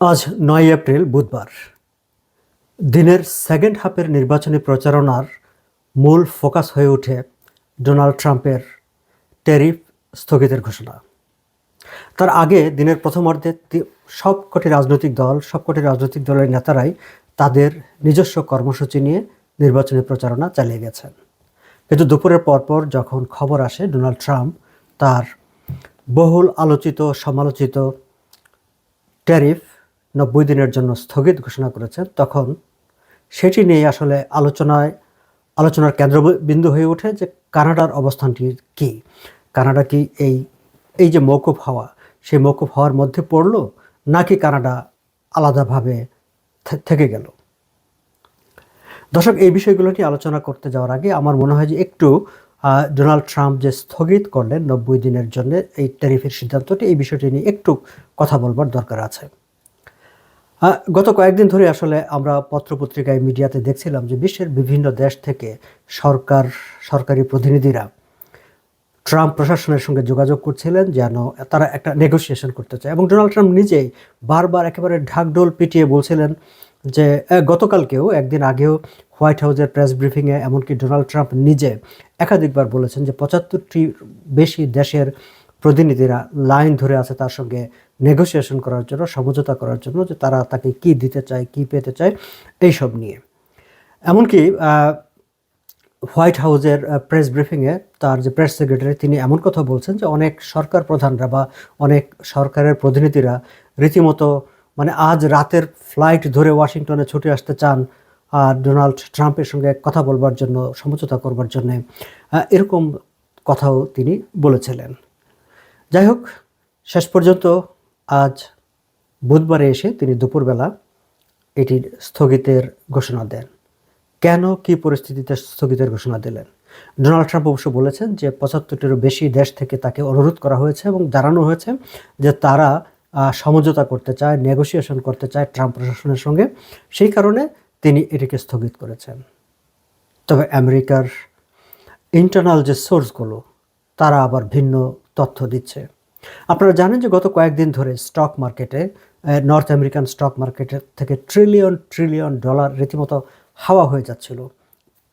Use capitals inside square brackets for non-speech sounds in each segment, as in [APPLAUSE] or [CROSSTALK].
আজ নয় এপ্রিল, বুধবার। দিনের সেকেন্ড হাফের নির্বাচনী প্রচারণার মূল ফোকাস হয়ে ওঠে ডোনাল্ড ট্রাম্পের ট্যারিফ স্থগিতের ঘোষণা। তার আগে দিনের প্রথমার্ধে সবকটি রাজনৈতিক দল, সবকটি রাজনৈতিক দলের নেতারাই তাদের নিজস্ব কর্মসূচি নিয়ে নির্বাচনী প্রচারণা চালিয়ে গেছেন। কিন্তু দুপুরের পরপর যখন খবর আসে, ডোনাল্ড ট্রাম্প তার বহুল আলোচিত, সমালোচিত ট্যারিফ নব্বই দিনের জন্য স্থগিত ঘোষণা করেছেন তখন সেটি নিয়ে আসলে আলোচনায়, আলোচনার কেন্দ্রবিন্দু হয়ে ওঠে যে কানাডার অবস্থানটি কি। কানাডা কি এই এই যে মৌকুফ হওয়া, সেই মৌকুফ হওয়ার মধ্যে পড়ল নাকি কানাডা আলাদাভাবে থেকে গেল? দর্শক, এই বিষয়গুলো নিয়ে আলোচনা করতে যাওয়ার আগে আমার মনে হয় যে একটু ডোনাল্ড ট্রাম্প যে স্থগিত করলেন নব্বই দিনের জন্য এই ট্যারিফের সিদ্ধান্তটি, এই বিষয়টি নিয়ে একটু কথা বলবার দরকার আছে। গত কয়েকদিন ধরে আসলে আমরা পত্রপত্রিকায় মিডিয়াতে দেখছিলাম যে বিশ্বের বিভিন্ন দেশ থেকে সরকার, সরকারি প্রতিনিধিরা ট্রাম্প প্রশাসনের সঙ্গে যোগাযোগ করছিলেন যেন তারা একটা নেগোসিয়েশন করতে চায়। এবং ডোনাল্ড ট্রাম্প নিজেই বারবার একেবারে ঢাকঢোল পিটিয়ে বলছিলেন যে গতকালকেও, একদিন আগেও হোয়াইট হাউসের প্রেস ব্রিফিংয়ে এমনকি ডোনাল্ড ট্রাম্প নিজে একাধিকবার বলেছেন যে পঁচাত্তরটি বেশি দেশের প্রতিনিধিরা লাইন ধরে আছে তার সঙ্গে নেগোসিয়েশন করার জন্য, সমঝোতা করার জন্য যে তারা তাকে কি দিতে চায়, কি পেতে চায়, এইসব নিয়ে। এমনকি হোয়াইট হাউসের প্রেস ব্রিফিংয়ে তার যে প্রেস সেক্রেটারি তিনি এমন কথা বলছেন যে অনেক সরকার প্রধানরা বা অনেক সরকারের প্রতিনিধিরা রীতিমতো মানে আজ রাতের ফ্লাইট ধরে ওয়াশিংটনে ছুটে আসতে চান আর ডোনাল্ড ট্রাম্পের সঙ্গে কথা বলবার জন্য, সমঝোতা করবার জন্যে এরকম কথাও তিনি বলেছিলেন। যাই হোক শেষ পর্যন্ত আজ বুধবারে এসে তিনি দুপুরবেলা এটির স্থগিতের ঘোষণা দেন। কেন, কি পরিস্থিতিতে স্থগিতের ঘোষণা দিলেন? ডোনাল্ড ট্রাম্প অবশ্য বলেছেন যে পঁচাত্তরটিরও বেশি দেশ থেকে তাকে অনুরোধ করা হয়েছে এবং জানানো হয়েছে যে তারা সমঝোতা করতে চায়, নেগোসিয়েশন করতে চায় ট্রাম্প প্রশাসনের সঙ্গে। সেই কারণে তিনি এটিকে স্থগিত করেছেন। তবে আমেরিকার ইন্টারনাল যে সোর্সগুলো, তারা আবার ভিন্ন তথ্য দিচ্ছে। আপনারা জানেন যে গত কয়েকদিন ধরে স্টক মার্কেটে নর্থ আমেরিকান স্টক মার্কেটে থেকে ট্রিলিয়ন ট্রিলিয়ন ডলার রীতিমতো হাওয়া হয়ে যাচ্ছিল।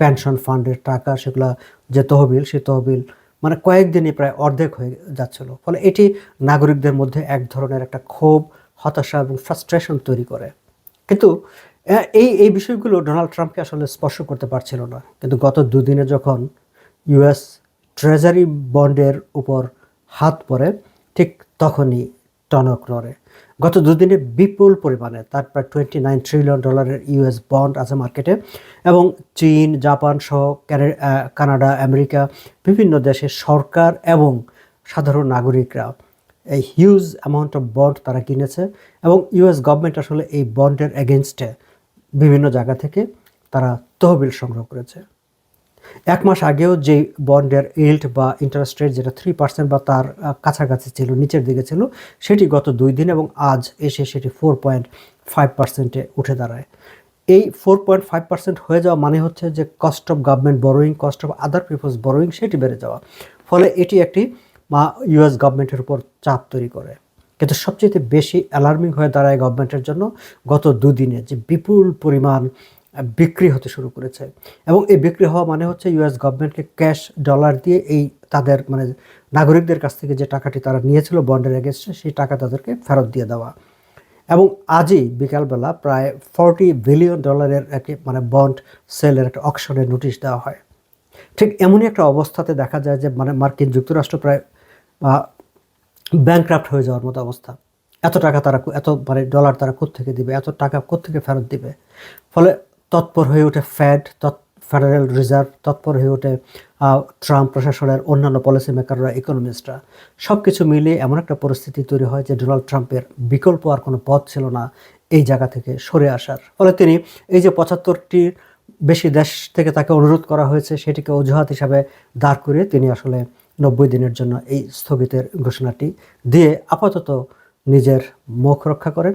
পেনশন ফান্ডের টাকা, সেগুলো যে তহবিল সেই তহবিল মানে কয়েকদিনই প্রায় অর্ধেক হয়ে যাচ্ছিল। ফলে এটি নাগরিকদের মধ্যে এক ধরনের একটা ক্ষোভ, হতাশা এবং ফ্রাস্ট্রেশন তৈরি করে। কিন্তু এই এই বিষয়গুলো ডোনাল্ড ট্রাম্পকে আসলে স্পর্শ করতে পারছিল না। কিন্তু গত দুদিনে যখন ইউএস ট্রেজারি বন্ডের উপর হাত পড়ে ঠিক তখনই টনক নড়ে। গত দুদিনে বিপুল পরিমাণে, তার প্রায় টোয়েন্টি নাইন ট্রিলিয়ন ডলারের ইউএস বন্ড আছে মার্কেটে এবং চীন, জাপান সহ কানাডা, আমেরিকা, বিভিন্ন দেশের সরকার এবং সাধারণ নাগরিকরা এই হিউজ অ্যামাউন্ট অফ বন্ড তারা কিনেছে এবং ইউএস গভর্নমেন্ট আসলে এই বন্ডের এগেনস্টে বিভিন্ন জায়গা থেকে তারা তহবিল সংগ্রহ করেছে। এক মাস আগেও যে বন্ডের ইল্ড বা ইন্টারেস্ট রেট যেটা থ্রি পার্সেন্ট বা তার কাছাকাছি ছিল, নিচের দিকে ছিল, সেটি গত দুই দিন এবং আজ এসে সেটি ফোর পয়েন্ট ফাইভ পার্সেন্টে উঠে দাঁড়ায়। এই ফোর পয়েন্ট ফাইভ পার্সেন্ট হয়ে যাওয়া মানে হচ্ছে যে cost of government borrowing cost of other people's borrowing সেটি বেড়ে যাওয়া। ফলে এটি একটি ইউএস গভর্নমেন্টের উপর চাপ তৈরি করে। কিন্তু সবচেয়ে বেশি অ্যালার্মিং হয়ে দাঁড়ায় গভর্নমেন্টের জন্য গত দুদিনে যে বিপুল পরিমাণ বিক্রি হতে শুরু করেছে। এবং এই বিক্রি হওয়া মানে হচ্ছে ইউএস গভর্নমেন্টকে ক্যাশ ডলার দিয়ে এই তাদের মানে নাগরিকদের কাছ থেকে যে টাকাটি তারা নিয়েছিল বন্ডের এগেনস্টে সেই টাকা তাদেরকে ফেরত দিয়ে দেওয়া। এবং আজই বিকালবেলা প্রায় ফর্টি বিলিয়ন ডলারের একটি মানে বন্ড সেলের একটা অকশনের নোটিশ দেওয়া হয়। ঠিক এমনই একটা অবস্থাতে দেখা যায় যে মানে মার্কিন যুক্তরাষ্ট্র প্রায় ব্যাংক্রাফ্ট হয়ে যাওয়ার মতো অবস্থা। এত টাকা তারা এত মানে ডলার তারা কোত্থেকে দিবে? এত টাকা কোত্থেকে ফেরত দিবে? ফলে তৎপর হয়ে ওঠে ফ্যাড ফেডারেল রিজার্ভ তৎপর হয়ে ওঠে ট্রাম্প প্রশাসনের অন্যান্য পলিসি মেকাররা ইকোনমিস্টরা সব কিছু মিলিয়ে এমন একটা পরিস্থিতি তৈরি হয় যে ডোনাল্ড ট্রাম্পের বিকল্প আর কোনো পথ ছিল না এই জায়গা থেকে সরে আসার। ফলে তিনি এই যে পঁচাত্তরটি বেশি দেশ থেকে তাকে অনুরোধ করা হয়েছে সেটিকে অজুহাত হিসাবে দাঁড় করিয়ে তিনি আসলে নব্বই দিনের জন্য এই স্থগিতের ঘোষণাটি দিয়ে আপাতত নিজের মুখ রক্ষা করেন,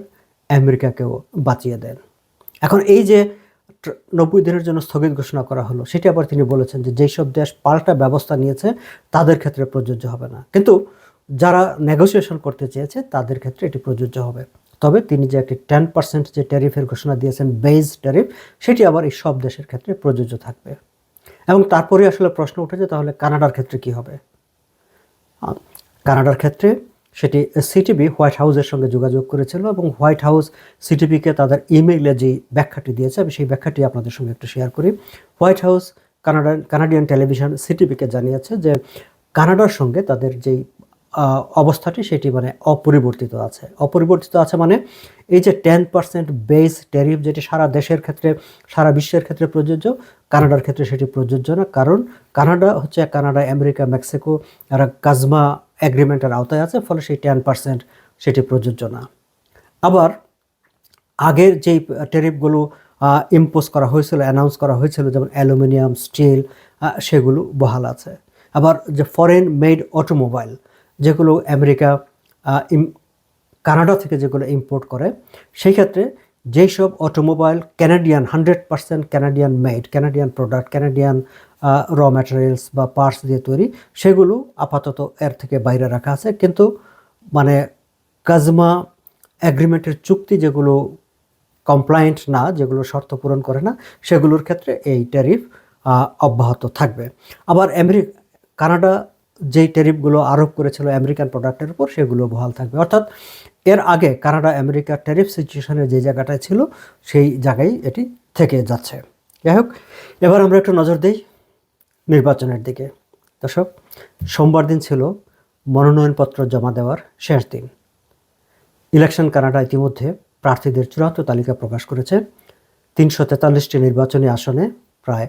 আমেরিকাকেও বাঁচিয়ে দেন। এখন এই যে নব্বই দিনের জন্য স্থগিত ঘোষণা করা হলো। সেটি আবার তিনি বলেছেন যে যেসব দেশ পাল্টা ব্যবস্থা নিয়েছে, তাদের ক্ষেত্রে প্রযোজ্য হবে না। কিন্তু যারা নেগোসিয়েশন করতে চেয়েছে, তাদের ক্ষেত্রে এটি প্রযোজ্য হবে। তবে তিনি যে একটি টেন পার্সেন্ট যে ট্যারিফের ঘোষণা দিয়েছেন বেজ ট্যারিফ সেটি আবার এই সব দেশের ক্ষেত্রে প্রযোজ্য থাকবে। এবং তারপরে আসলে প্রশ্ন উঠেছে, তাহলে কানাডার ক্ষেত্রে কি হবে? কানাডার ক্ষেত্রে সেটি সিটিবি হোয়াইট হাউসের সঙ্গে যোগাযোগ করেছিল এবং হোয়াইট হাউস সিটিবিকে তাদের ইমেইলে যে ব্যাখ্যাটি দিয়েছে, আমি সেই ব্যাখ্যাটি আপনাদের সঙ্গে একটু শেয়ার করি। White House Canada Canadian television সিটিবিকে জানিয়েছে যে কানাডার সঙ্গে তাদের যেই অবস্থাটি সেটি মানে অপরিবর্তিত আছে। অপরিবর্তিত আছে মানে এই যে টেন পার্সেন্ট বেস ট্যারিফ যেটি সারা দেশের ক্ষেত্রে, সারা বিশ্বের ক্ষেত্রে প্রযোজ্য, কানাডার ক্ষেত্রে সেটি প্রযোজ্য না। কারণ কানাডা হচ্ছে কানাডা, আমেরিকা, মেক্সিকো এরা কাজমা এগ্রিমেন্টের আওতায় আছে, ফলে সেই টেন পার্সেন্ট সেটি প্রযোজ্য না। আবার আগের যেই ট্যারিফগুলো ইম্পোজ করা হয়েছিল অ্যানাউন্স করা হয়েছিল, যেমন অ্যালুমিনিয়াম, স্টিল সেগুলো বহাল আছে। আবার যে ফরেন মেড অটোমোবাইল যেগুলো আমেরিকা কানাডা থেকে যেগুলো ইম্পোর্ট করে, সেই ক্ষেত্রে যেই সব automobile Canadian hundred percent Canadian made Canadian product Canadian raw materials বা পার্টস দিয়ে তৈরি, সেগুলো আপাতত এর থেকে বাইরে রাখা আছে। কিন্তু মানে কাজমা অ্যাগ্রিমেন্টের চুক্তি যেগুলো কমপ্লায়েন্ট না, যেগুলো শর্ত পূরণ করে না, সেগুলোর ক্ষেত্রে এই ট্যারিফ অব্যাহত থাকবে। আবার আমেরিকা কানাডা যেই ট্যারিফগুলো আরোপ করেছিল আমেরিকান প্রোডাক্টের উপর, সেগুলো বহাল থাকবে। অর্থাৎ এর আগে কানাডা আমেরিকার ট্যারিফ সিচুয়েশনের যে জায়গাটায় ছিল, সেই জায়গায় এটি থেকে যাচ্ছে। যাই হোক, এবার আমরা একটু নজর দিই নির্বাচনের দিকে। দর্শক, সোমবার দিন ছিল মনোনয়নপত্র জমা দেওয়ার শেষ দিন। ইলেকশন কানাডা ইতিমধ্যে প্রার্থীদের চূড়ান্ত তালিকা প্রকাশ করেছে। তিনশো তেতাল্লিশটি নির্বাচনী আসনে প্রায়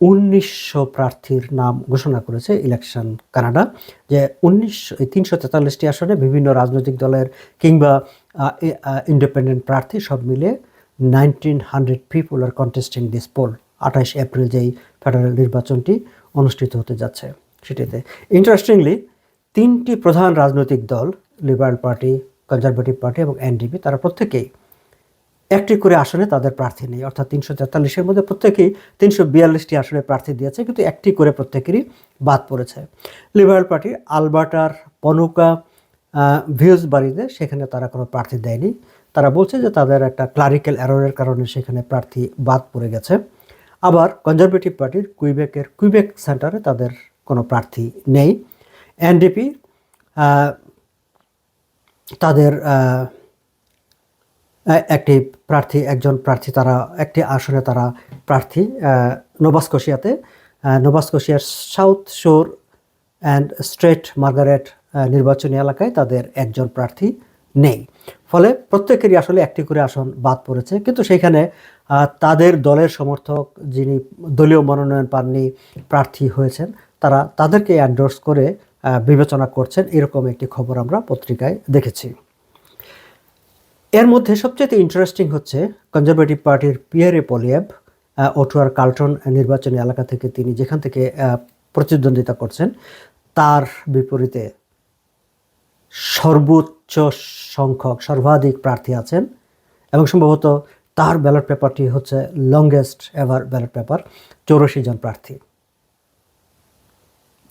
উনিশশো প্রার্থীর নাম ঘোষণা করেছে ইলেকশন কানাডা, যে উনিশশো তিনশো তেতাল্লিশটি আসনে বিভিন্ন রাজনৈতিক দলের কিংবা ইন্ডিপেন্ডেন্ট প্রার্থী সব মিলে nineteen hundred people are contesting this poll আঠাইশ এপ্রিল যেই ফেডারেল নির্বাচনটি অনুষ্ঠিত হতে যাচ্ছে সেটিতে। ইন্টারেস্টিংলি তিনটি প্রধান রাজনৈতিক দল লিবারেল পার্টি কনজারভেটিভ পার্টি এবং এনডিপি তারা প্রত্যেকেই একটি করে আসনে তাদের প্রার্থী নেই, অর্থাৎ তিনশো তেতাল্লিশের মধ্যে প্রত্যেকেই তিনশো বিয়াল্লিশটি আসনে প্রার্থী দিয়েছে, কিন্তু একটি করে প্রত্যেকেরই বাদ পড়েছে। লিবারেল পার্টি আলবার্টার পনুকা ভিউজ বাড়িতে সেখানে তারা কোনো প্রার্থী দেয়নি। তারা বলছে যে তাদের একটা ক্লারিক্যাল অ্যারোরের কারণে সেখানে প্রার্থী বাদ পড়ে গেছে। আবার কনজারভেটিভ পার্টির কুইবেকের কুইবেক সেন্টারে তাদের কোনো প্রার্থী নেই। এনডিপি তাদের একটি প্রার্থী একজন প্রার্থী তারা একটি আসনে তারা প্রার্থী নোভাস্কোশিয়াতে নোভাস্কোশিয়ার South Shore and St Margaret নির্বাচনী এলাকায় তাদের একজন প্রার্থী নেই। ফলে প্রত্যেকেরই আসলে একটি করে আসন বাদ পড়েছে। কিন্তু আহ, তাদের দলের সমর্থক যিনি দলীয় মনোনয়ন পাননি প্রার্থী হয়েছেন তারা তাদেরকে অ্যান্ডোর্স করে বিবেচনা করছেন। এরকম একটি খবর আমরা পত্রিকায় দেখেছি। এর মধ্যে সবচেয়ে ইন্টারেস্টিং হচ্ছে কনজারভেটিভ পার্টির পিয়ারে পলিয়েব ওটুয়ার কার্লটন নির্বাচনী এলাকা থেকে তিনি যেখান থেকে প্রতিদ্বন্দ্বিতা করছেন, তার বিপরীতে সর্বোচ্চ সংখ্যক, সর্বাধিক প্রার্থী আছেন এবং সম্ভবত তার ব্যালট পেপারটি হচ্ছে লংগেস্ট এভার ব্যালট পেপার চৌরাশি জন প্রার্থী।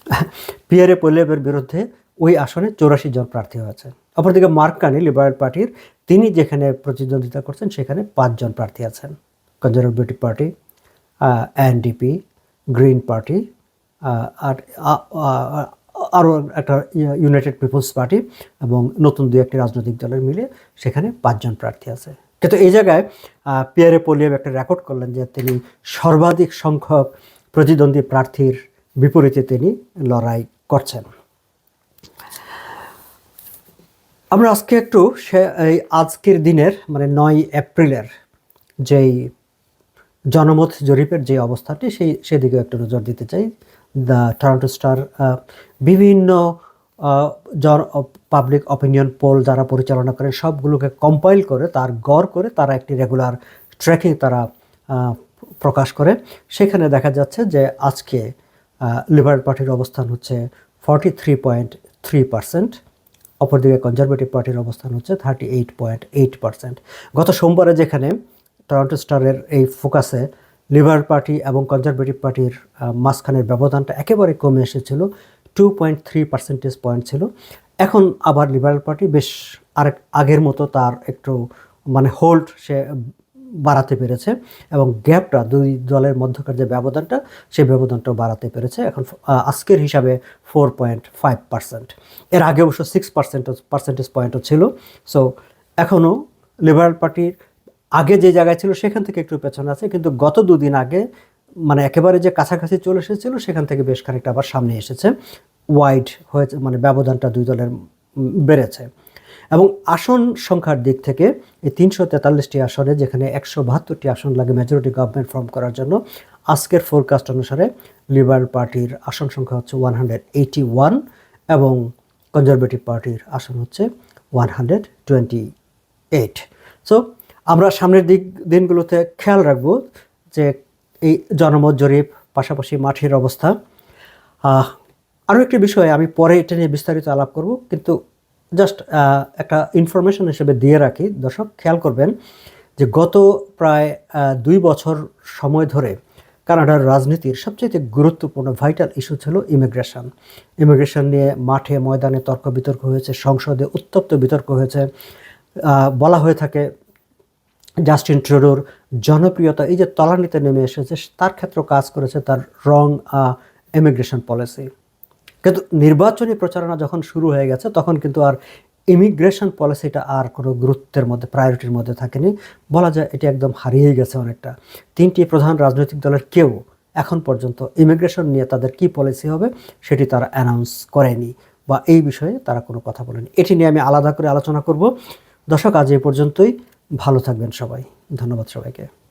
[LAUGHS] পিয়ারে পল্লেবের বিরুদ্ধে ওই আসনে চৌরাশি জন প্রার্থী হয়েছে। অপরদিকে মার্ক কানি লিবারেল পার্টির তিনি যেখানে প্রতিদ্বন্দ্বিতা করছেন, সেখানে পাঁচজন প্রার্থী আছেন। Conservative Party NDP, Green Party আর আরও একটা ইউনাইটেড পিপলস পার্টি এবং নতুন দুই একটি রাজনৈতিক দলের মিলে সেখানে পাঁচজন প্রার্থী আছে। কিন্তু এই জায়গায় পিয়ারে পোলিয়েভ একটা রেকর্ড করলেন যে তিনি সর্বাধিক সংখ্যক প্রতিদ্বন্দ্বী প্রার্থীর বিপরীতে তিনি লড়াই করছেন। আমরা আজকে একটু সে- এই আজকের দিনের মানে নয় এপ্রিলের যেই জনমত জরিপের যে অবস্থাটি, সেই, সেদিকেও একটু নজর দিতে চাই। দ্য টরন্টো স্টার বিভিন্ন জন পাবলিক অপিনিয়ন পোল যারা পরিচালনা করে, সবগুলোকে কম্পাইল করে, তার গড় করে, তারা একটি রেগুলার ট্র্যাকিং তারা প্রকাশ করে। সেখানে দেখা যাচ্ছে যে আজকে লিবারেল পার্টির অবস্থান হচ্ছে forty three point three percent অপরদিকে কনজারভেটিভ পার্টির অবস্থান হচ্ছে thirty eight point eight percent গত সোমবারে যেখানে টরন্টো স্টারের এই ফোকাসে লিবার পার্টি এবং কনজারভেটিভ পার্টির মাঝখানের ব্যবধানটা একেবারে কমে এসেছিল two point three percentage point ছিল। এখন আবার লিবারেল পার্টি বেশ আরেক আগের মতো তার একটু মানে হোল্ড সে বাড়াতে পেরেছে এবং গ্যাপটা দুই দলের মধ্যকার যে ব্যবধানটা, সেই ব্যবধানটাও বাড়াতে পেরেছে। এখন আজকের হিসাবে ফোর পয়েন্ট ফাইভ পার্সেন্ট এর আগে অবশ্য সিক্স পার্সেন্ট পার্সেন্টেজ পয়েন্টও ছিল। সো এখনও লিবারাল পার্টির আগে যে জায়গায় ছিল, সেখান থেকে একটু পেছনে আছে। কিন্তু গত দুদিন আগে মানে একেবারে যে কাছাকাছি চলে এসেছিল, সেখান থেকে বেশ খানিকটা আবার সামনে এসেছে। ওয়াইড হয়েছে মানে ব্যবধানটা দুই দলের বেড়েছে। এবং আসন সংখ্যার দিক থেকে এই তিনশো তেতাল্লিশটি আসনে, যেখানে একশো বাহাত্তরটি আসন লাগে মেজরিটি গভর্নমেন্ট ফর্ম করার জন্য, আজকের ফোরকাস্ট অনুসারে লিবারাল পার্টির আসন সংখ্যা হচ্ছে ওয়ান হান্ড্রেড এইটি ওয়ান এবং কনজারভেটিভ পার্টির আসন হচ্ছে one hundred twenty eight so আমরা সামনের দিক, দিনগুলোতে খেয়াল রাখব যে এই জনমত জরিপ, পাশাপাশি মাঠের অবস্থা। আরও একটি বিষয় আমি পরে এটা নিয়ে বিস্তারিত আলাপ করব, কিন্তু জাস্ট একটা ইনফরমেশন হিসেবে দিয়ে রাখি। দর্শক, খেয়াল করবেন যে গত প্রায় দুই বছর সময় ধরে কানাডার রাজনীতির সবচেয়ে গুরুত্বপূর্ণ ভাইটাল ইস্যু ছিল ইমিগ্রেশন ইমিগ্রেশন নিয়ে মাঠে ময়দানে তর্ক বিতর্ক হয়েছে, সংসদে উত্তপ্ত বিতর্ক হয়েছে। বলা হয়ে থাকে জাস্টিন ট্রুডোর জনপ্রিয়তা, এই যে তলানিতে নেমে এসেছে, তার ক্ষেত্রে কাজ করেছে তার রং ইমিগ্রেশন পলিসি কিন্তু নির্বাচনী প্রচারণা যখন শুরু হয়ে গেছে, তখন কিন্তু আর ইমিগ্রেশন পলিসিটা আর কোনো গুরুত্বের মধ্যে প্রায়োরিটির মধ্যে থাকেনি। বলা যায় এটি একদম হারিয়ে গেছে অনেকটা। তিনটি প্রধান রাজনৈতিক দলের কেউ এখন পর্যন্ত ইমিগ্রেশন নিয়ে তাদের কি পলিসি হবে, সেটি তারা অ্যানাউন্স করেনি বা এই বিষয়ে তারা কোনো কথা বলেনি। এটি নিয়ে আমি আলাদা করে আলোচনা করব। দর্শক, আজ এ পর্যন্তই। ভালো থাকবেন সবাই। ধন্যবাদ সবাইকে।